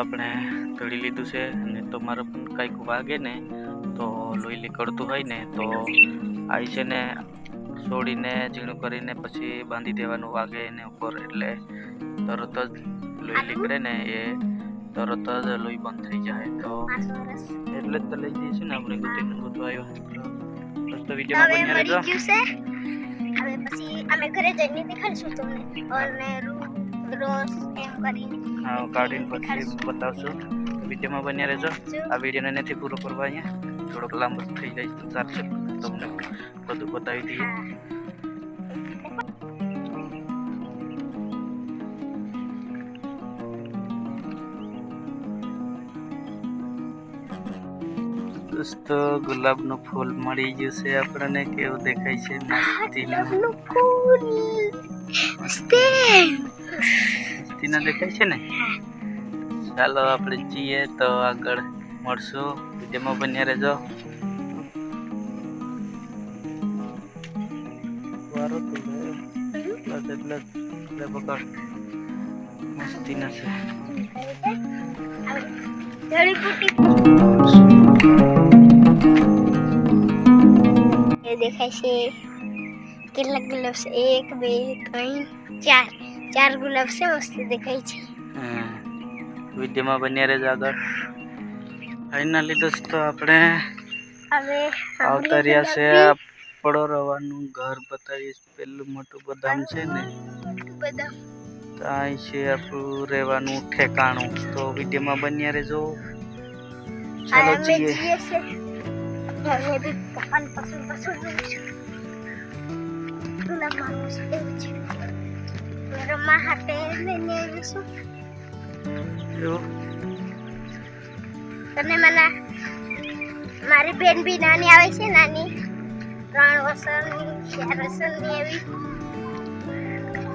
આપણે તળી લીધું છે અને તમારે પણ કંઈક વાગે ને તો લોહી નીકળતું હોય ને તો આ છે ને છોડીને ઝીણું કરીને પછી બાંધી દેવાનું વાગે એને ઉપર એટલે તરત જ લોહી નીકળે ને એ તરત જ લોહી બંધ થઈ જાય તો એટલે જ તો લઈ જઈએ છીએ ને આપણે ગુટીનું બસ તો વિડીયોમાં બન્યા રહેજો. હવે પછી અમે ઘરે જઈને દેખાડશું તમને. અને રૂ- એમ કરીને હા કાઢીને પછી બતાવશું. વિડીયોમાં બન્યા રહેજો. આ વિડીયોને નથી પૂરો કરવા અહીંયા. થોડોક લાંબો થઈ જાય તો ચાલશે. તમને બધું બતાવી દઈએ. દોસ્તો ગુલાબનું ફૂલ મળી ગયું છે આપણને. કેવું દેખાય છે? મસ્તીનું. ફૂલ. મસ્તીના દેખાય છે ને? ચાલો આપણે જઈએ તો આગળ મળશું. વિડીયોમાં બન્યા રહેજો. વારો તો લે. પ્લસ એટલે એટલે પકડ મસ્તીના છે. એ દેખાય છે? કેટલા ગુલાબ એક, બે, ત્રણ, ચાર. ચાર ગુલાબ છે મસ્ત દેખાય છે. હા. વિડીયોમાં બન્યા રહેજો આગળ. ફાઇનલી દોસ્તો આપણે હવે આવતા રહ્યા છે આપણો રવાનું ઘર બતાવીએ પેલું મોટું બદામ છે ને? ત્યાં છે આપણું રહેવાનું ઠેકાણું. તો વિડીયોમાં બન્યા રહેજો. ચાલો જઈએ. પસંદ પસંદ એવું છે. રમવા હાટે લઈને આવીશું જો, તને મને મારી બેન બી નાની આવે છે નાની ત્રણ વર્ષની ચાર વર્ષની એવી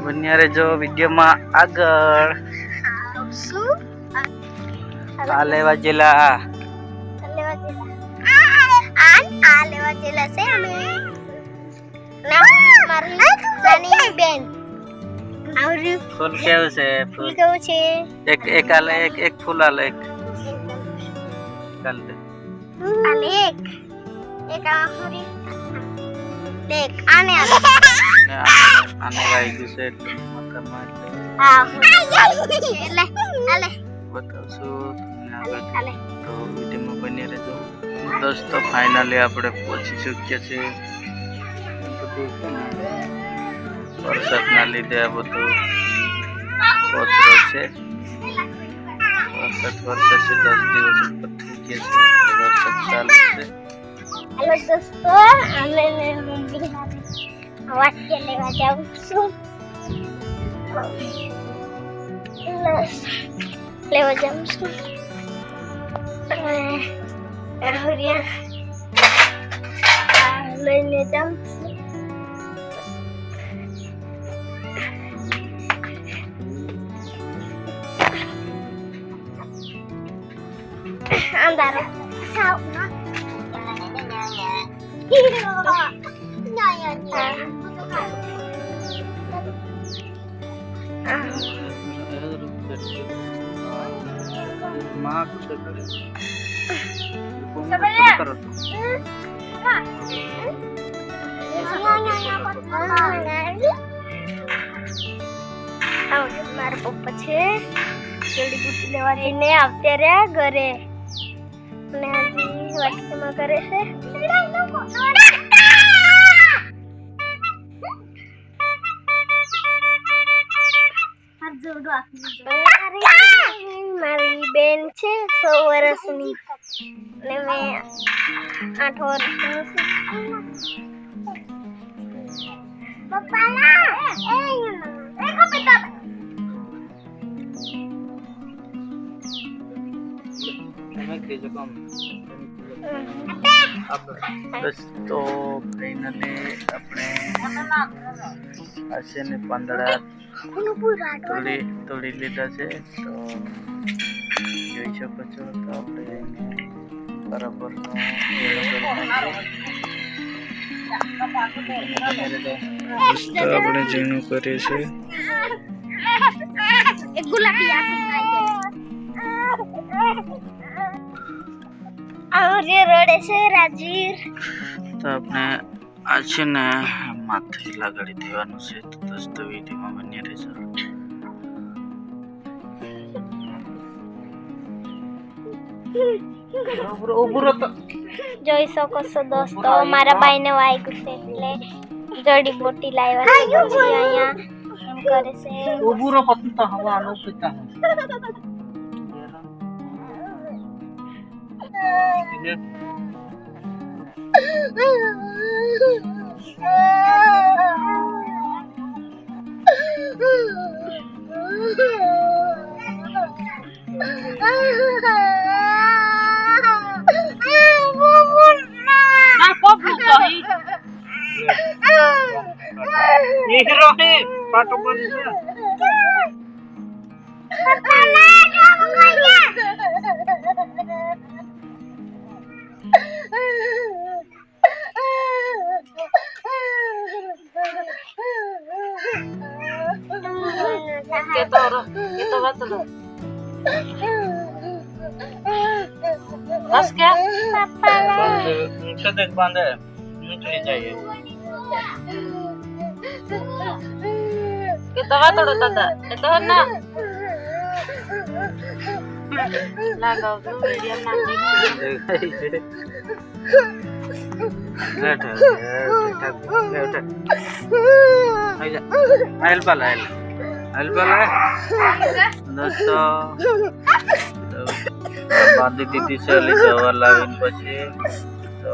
બન્યા રહેજો વિડીયોમાં આગળ શું આ લેવા જેલા લેવા જેલા આ આ લેવા જેલા છે અમે ના મારી નાની બેન આવરી ફૂલ કેવું છે ફૂલ કેવું છે એક એક આલે એક એક ફૂલ આલે એક દે અને એક એક આ પૂરી દેખ આને આલે આને આને છે એટલે માથામાં હા એટલે આલે બતાવશું તમને આગળ આલે તો વિડીયોમાં બની રહેજો દોસ્તો ફાઇનલી આપણે પહોંચી ચૂક્યા છે છે ને વરસાદના લીધે આ બધું કોચરો છે. વરસાદ વરસાદ છે, દસ દિવસ ઉપર થઈ ગયા છે. વરસાદ ચાલુ છે. હેલો દોસ્તો, અમે મમ્મી સાથે લેવા જાઉં છું. લેવા જાઉં છું. અને રાહુરિયા લઈને જાઉં અંધારો સાવ ના માં શું કરે Sebenarnya- કરો મારા પપ્પા છે જડી બુટી લેવા જઈને આવતા રહ્યા ઘરે અને હજી વાટકીમાં કરે છે મારી બેન છે સો વર્ષની અને મેં આઠ વર્ષની પપ્પા કહેજો કામ બસ તો આપણે આ છે ને પાંદડા તોડી તોડી લીધા છે. તો જોઈ શકો છો તો આપણે બરાબર આપણે ઝીણું કરીએ છીએ. એક ગુલાબી આવું રડે છે રાજીર. તો આપણે આ છે ને માથે લગાડી દેવાનું છે. તો દોસ્તો વિડીયોમાં બની રહેશે જોઈ શકો છો દોસ્તો મારા ભાઈને વાગ્યું છે એટલે જડીબુટી લાવ્યા છે. અહીંયા એમ કરે છે. ઉભુરો પતંગ હવા નો પિતા ના પોપલું તો નીકળો હે પાટો બંધ છે બસ કેતો રહો કેતો વાત લો બસ કે કદક બાંધે નીકળી જાય કેતો લગાવતું મીડિયમ બાંધી દીધી છે જવા લાવીને પછી તો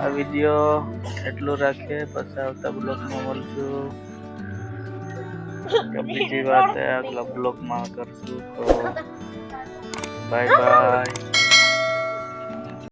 આ વીડિયો એટલું રાખીએ, પછી આવતા બ્લોગમાં મળશું. બીજી વાત આગલા બ્લોગમાં કરશું. તો બાય બાય